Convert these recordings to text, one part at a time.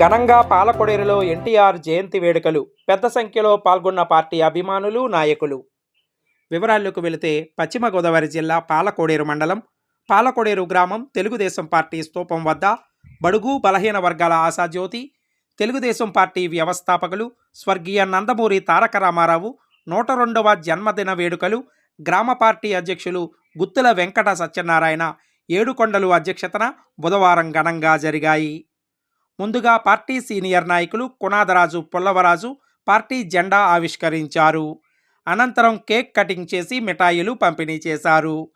ఘనంగా పాలకొడేరులో ఎన్టీఆర్ జయంతి వేడుకలు. పెద్ద సంఖ్యలో పాల్గొన్న పార్టీ అభిమానులు నాయకులు. వివరాల్లోకి వెళితే పశ్చిమ గోదావరి జిల్లా పాలకోడేరు మండలం పాలకోడేరు గ్రామం తెలుగుదేశం పార్టీ స్తూపం వద్ద బడుగు బలహీన వర్గాల ఆశాజ్యోతి తెలుగుదేశం పార్టీ వ్యవస్థాపకులు స్వర్గీయ నందమూరి తారక రామారావు నూట రెండవ జన్మదిన వేడుకలు గ్రామ పార్టీ అధ్యక్షులు గుత్తుల వెంకట సత్యనారాయణ ఏడుకొండలు అధ్యక్షతన బుధవారం ఘనంగా జరిగాయి. ముందుగా పార్టీ సీనియర్ నాయకులు కునాదరాజు పుల్లవరాజు పార్టీ జెండా ఆవిష్కరించారు. అనంతరం కేక్ కటింగ్ చేసి మిఠాయిలు పంపిణీ చేశారు.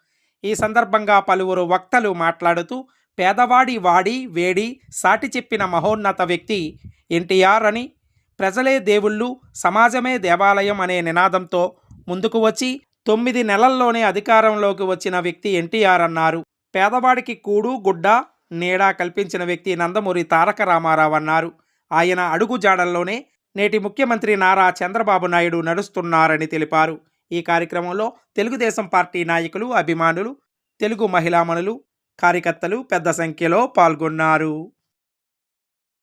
ఈ సందర్భంగా పలువురు వక్తలు మాట్లాడుతూ పేదవాడి వాడి వేడి సాటి చెప్పిన మహోన్నత వ్యక్తి ఎన్టీఆర్ అని. ప్రజలే దేవుళ్ళు సమాజమే దేవాలయం అనే నినాదంతో ముందుకు వచ్చి తొమ్మిది నెలల్లోనే అధికారంలోకి వచ్చిన వ్యక్తి ఎన్టీఆర్ అన్నారు. పేదవాడికి కూడు గుడ్డ నీడా కల్పించిన వ్యక్తి నందమూరి తారక రామారావు అన్నారు. ఆయన అడుగు జాడల్లోనే నేటి ముఖ్యమంత్రి నారా చంద్రబాబు నాయుడు నడుస్తున్నారని తెలిపారు. ఈ కార్యక్రమంలో తెలుగుదేశం పార్టీ నాయకులు అభిమానులు తెలుగు మహిళామణులు కార్యకర్తలు పెద్ద సంఖ్యలో పాల్గొన్నారు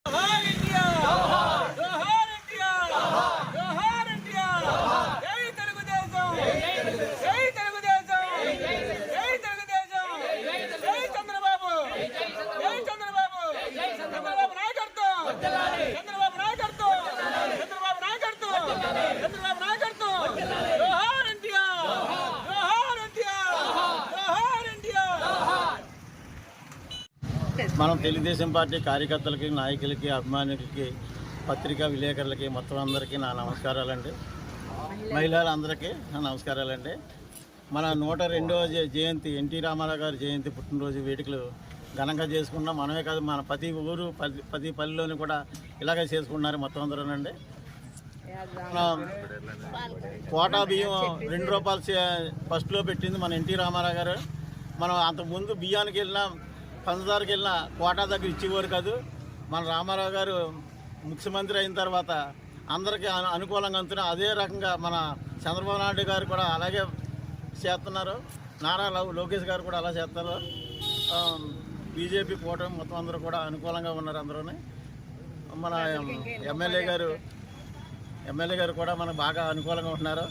జోహార్ ఇండియా జోహార్ ఇండియా జోహార్ ఇండియా జై తెలుగుదేశం జై తెలుగుదేశం జై తెలుగుదేశం జై చంద్రబాబు జై చంద్రబాబు చంద్రబాబు నాయకత్వం చంద్రబాబు నాయకత్వం చంద్రబాబు నాయకత్వం చంద్రబాబు నాయకత్వం జోహార్ ఇండియా జోహార్ ఇండియా జోహార్ ఇండియా మనం తెలుగుదేశం పార్టీ కార్యకర్తలకి నాయకులకి అభిమానులకి పత్రికా విలేకరులకి మొత్తం అందరికీ నా నమస్కారాలండి. మహిళలందరికీ నా నమస్కారాలండి. మన నూట రెండవ జయంతి ఎన్టీ రామారావు గారి జయంతి పుట్టినరోజు వేడుకలు ఘనంగా చేసుకున్నాం మనమే కాదు మన ప్రతి ఊరు ప్రతి ప్రతి పల్లెలోని కూడా ఇలాగే చేసుకున్నారు మొత్తం అందరూనండి. కోటా బియ్యం రెండు రూపాయలు ఫస్ట్లో పెట్టింది మన ఎన్టీ రామారావు గారు. మనం అంతకుముందు బియ్యానికి వెళ్ళినా పంచదారకి వెళ్ళిన కోటా దగ్గర ఇచ్చేవారు కాదు. మన రామారావు గారు ముఖ్యమంత్రి అయిన తర్వాత అందరికీ అనుకూలంగా అంతున్నా అదే రకంగా మన చంద్రబాబు నాయుడు గారు కూడా అలాగే చేస్తున్నారు. నారా లోకేష్ గారు కూడా అలా చేస్తారు బీజేపీ కూటమి మొత్తం అందరూ కూడా అనుకూలంగా ఉన్నారు అందరూ మన ఎమ్మెల్యే గారు ఎమ్మెల్యే గారు కూడా మనకు బాగా అనుకూలంగా ఉంటున్నారు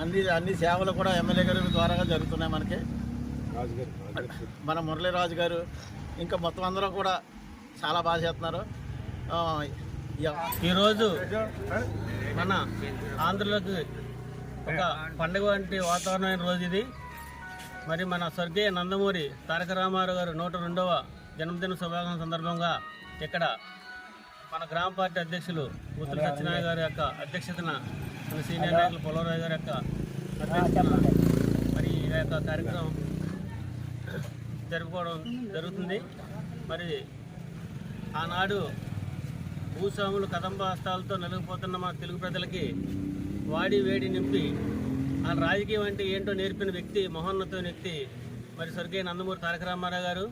అన్ని అన్ని సేవలు కూడా ఎమ్మెల్యే గారి ద్వారాగా జరుగుతున్నాయి మనకి. మన మురళీరాజు గారు ఇంకా మొత్తం అందరూ కూడా చాలా బాగా చేస్తున్నారు. ఈరోజు మన ఆంధ్రలోకి ఒక పండుగ వంటి వాతావరణమైన రోజు ఇది. మరి మన స్వర్గీయ నందమూరి తారక రామారావు గారు నూట రెండవ జన్మదిన శుభాకాంక్ష సందర్భంగా ఇక్కడ మన గ్రామ పార్టీ అధ్యక్షులు గుత్తుల సత్యనారాయణ గారి యొక్క అధ్యక్షతన మన సీనియర్ నాయకులు పొలవరావు గారి యొక్క అధ్యక్షతన మరి ఈ యొక్క కార్యక్రమం జరుపుకోవడం జరుగుతుంది. మరి ఆనాడు భూస్వాములు కదంబ హస్తాలతో నలిగిపోతున్న మా తెలుగు ప్రజలకి వాడి వేడి నింపి ఆ రాజకీయం అంటే ఏంటో నేర్పిన వ్యక్తి మహోన్నత వ్యక్తి మరి స్వర్గీయ నందమూరి తారక రామారావు గారు.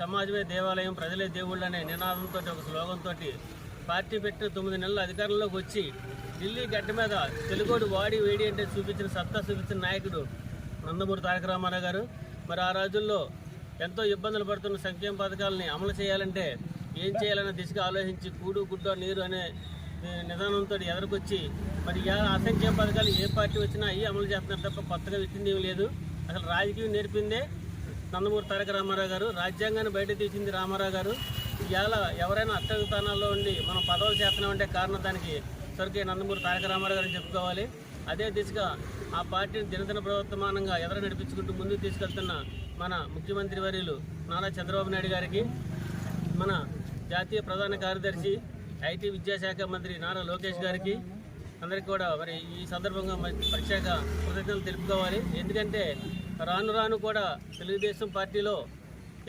సమాజమే దేవాలయం ప్రజలే దేవుళ్ళు అనే నినాదంతో ఒక స్లోగంతో పార్టీ పెట్టిన తొమ్మిది నెలల అధికారంలోకి వచ్చి ఢిల్లీ గడ్డ మీద తెలుగోడు వాడి వేడి అంటే చూపించిన సత్తా చూపించిన నాయకుడు నందమూరి తారక రామారావు గారు. మరి ఆ రోజుల్లో ఎంతో ఇబ్బందులు పడుతున్న సంక్షేమ పథకాలని అమలు చేయాలంటే ఏం చేయాలనే దిశగా ఆలోచించి కూడు గుడ్డ నీరు అనే నిదానంతో ఎదురుకొచ్చి మరి అసంఖ్యం పథకాలు ఏ పార్టీ వచ్చినా అవి అమలు చేస్తున్నారు తప్ప కొత్తగా పెట్టింది ఏమీ లేదు. అసలు రాజకీయం నేర్పిందే నందమూరి తారక రామారావు గారు. రాజ్యాంగాన్ని బయట తీసింది రామారావు గారు. ఇవాళ ఎవరైనా అత్యధికారంలో ఉండి మనం పదవులు చేస్తున్నామంటే కారణం దానికి స్వర్గీయ నందమూరి తారక రామారావు గారిని చెప్పుకోవాలి. అదే దిశగా ఆ పార్టీని దినదిన ప్రవర్తమానంగా ఎదర నడిపించుకుంటూ ముందుకు తీసుకెళ్తున్న మన ముఖ్యమంత్రి వర్యులు నారా చంద్రబాబు నాయుడు గారికి మన జాతీయ ప్రధాన కార్యదర్శి ఐటీ విద్యాశాఖ మంత్రి నారా లోకేష్ గారికి అందరికీ కూడా మరి ఈ సందర్భంగా ప్రత్యేక కృతజ్ఞతలు తెలుపుకోవాలి. ఎందుకంటే రాను రాను కూడా తెలుగుదేశం పార్టీలో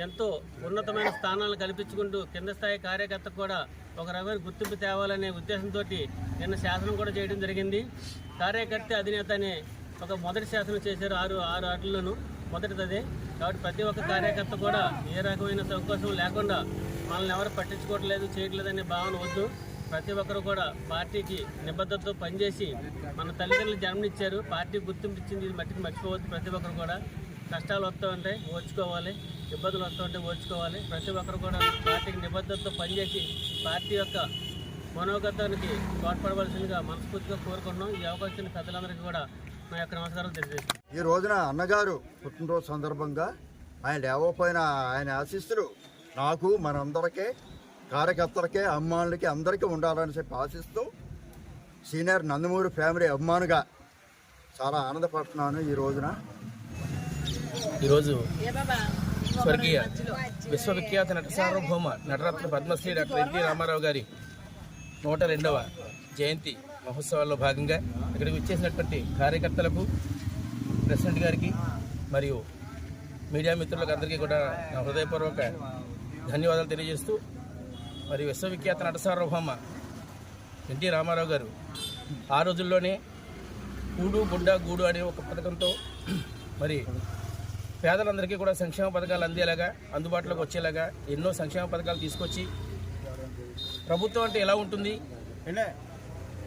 ఎంతో ఉన్నతమైన స్థానాలను కల్పించుకుంటూ కింద స్థాయి కార్యకర్త కూడా ఒక రకమైన గుర్తింపు తేవాలనే ఉద్దేశంతో నిన్న శాసనం కూడా చేయడం జరిగింది. కార్యకర్త అధినేత అనే ఒక మొదటి శాసనం చేశారు ఆరు ఆరు ఆటలను మొదటిది అదే. కాబట్టి ప్రతి ఒక్క కార్యకర్త కూడా ఏ రకమైన సంకోచం లేకుండా మనల్ని ఎవరు పట్టించుకోవట్లేదు చేయట్లేదనే భావన వద్దు. ప్రతి ఒక్కరు కూడా పార్టీకి నిబద్ధతతో పనిచేసి మన తల్లిదండ్రులు జన్మనిచ్చారు. పార్టీ గుర్తింపు ఇచ్చింది మట్టికి మర్చిపోవద్దు ప్రతి ఒక్కరు కూడా. కష్టాలు వస్తూ ఉంటాయి ఓర్చుకోవాలి ఇబ్బందులు వస్తూ ఉంటే ఓర్చుకోవాలి ప్రతి ఒక్కరు కూడా పార్టీకి నిబద్ధతతో పనిచేసి పార్టీ యొక్క మనోగతానికి తోడ్పడవలసిందిగా మనస్ఫూర్తిగా కోరుకున్నాం ఈ అవకాశం పెద్దలందరికీ కూడా నా యొక్క నమస్కారం తెలియజేస్తున్నాను ఈ రోజున అన్నగారు పుట్టినరోజు సందర్భంగా ఆయన లేవపోయిన ఆయన ఆశిస్తులు నాకు మనందరికీ కార్యకర్తలకే అమ్మానులకి అందరికీ ఉండాలని చెప్పి ఆశిస్తూ సీనియర్ నందమూరి ఫ్యామిలీ అభిమానుగా చాలా ఆనందపడుతున్నాను ఈ రోజున. ఈరోజు స్వర్గీయ విశ్వవిఖ్యాత నట సార్వభౌమ నటరత్న పద్మశ్రీ డాక్టర్ ఎన్టీ రామారావు గారి నూట రెండవ జయంతి మహోత్సవాల్లో భాగంగా ఇక్కడికి వచ్చేసినటువంటి కార్యకర్తలకు ప్రెసిడెంట్ గారికి మరియు మీడియా మిత్రులకు అందరికీ కూడా నా హృదయపూర్వక ధన్యవాదాలు తెలియజేస్తూ మరి విశ్వవిఖ్యాత నట సార్వభౌమ ఎన్టీ రామారావు గారు ఆ రోజుల్లోనే కూడు గుడ్డ గూడు అనే ఒక పథకంతో మరి పేదలందరికీ కూడా సంక్షేమ పథకాలు అందేలాగా అందుబాటులోకి వచ్చేలాగా ఎన్నో సంక్షేమ పథకాలు తీసుకొచ్చి ప్రభుత్వం అంటే ఎలా ఉంటుంది?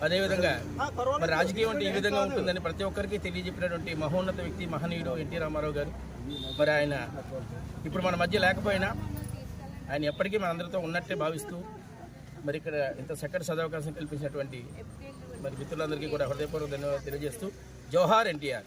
అదేవిధంగా మరి రాజకీయం అంటే ఈ విధంగా ఉంటుందని ప్రతి ఒక్కరికి తెలియజెప్పినటువంటి మహోన్నత వ్యక్తి మహనీయుడు ఎన్టీ రామారావు గారు. మరి ఆయన ఇప్పుడు మన మధ్య లేకపోయినా ఆయన ఎప్పటికీ మనందరితో ఉన్నట్టే భావిస్తూ మరి ఇక్కడ ఇంత చక్కటి సదవకాశం కల్పించినటువంటి మరి మిత్రులందరికీ కూడా హృదయపూర్వక ధన్యవాదాలు తెలియజేస్తూ జోహార్ ఎన్టీఆర్.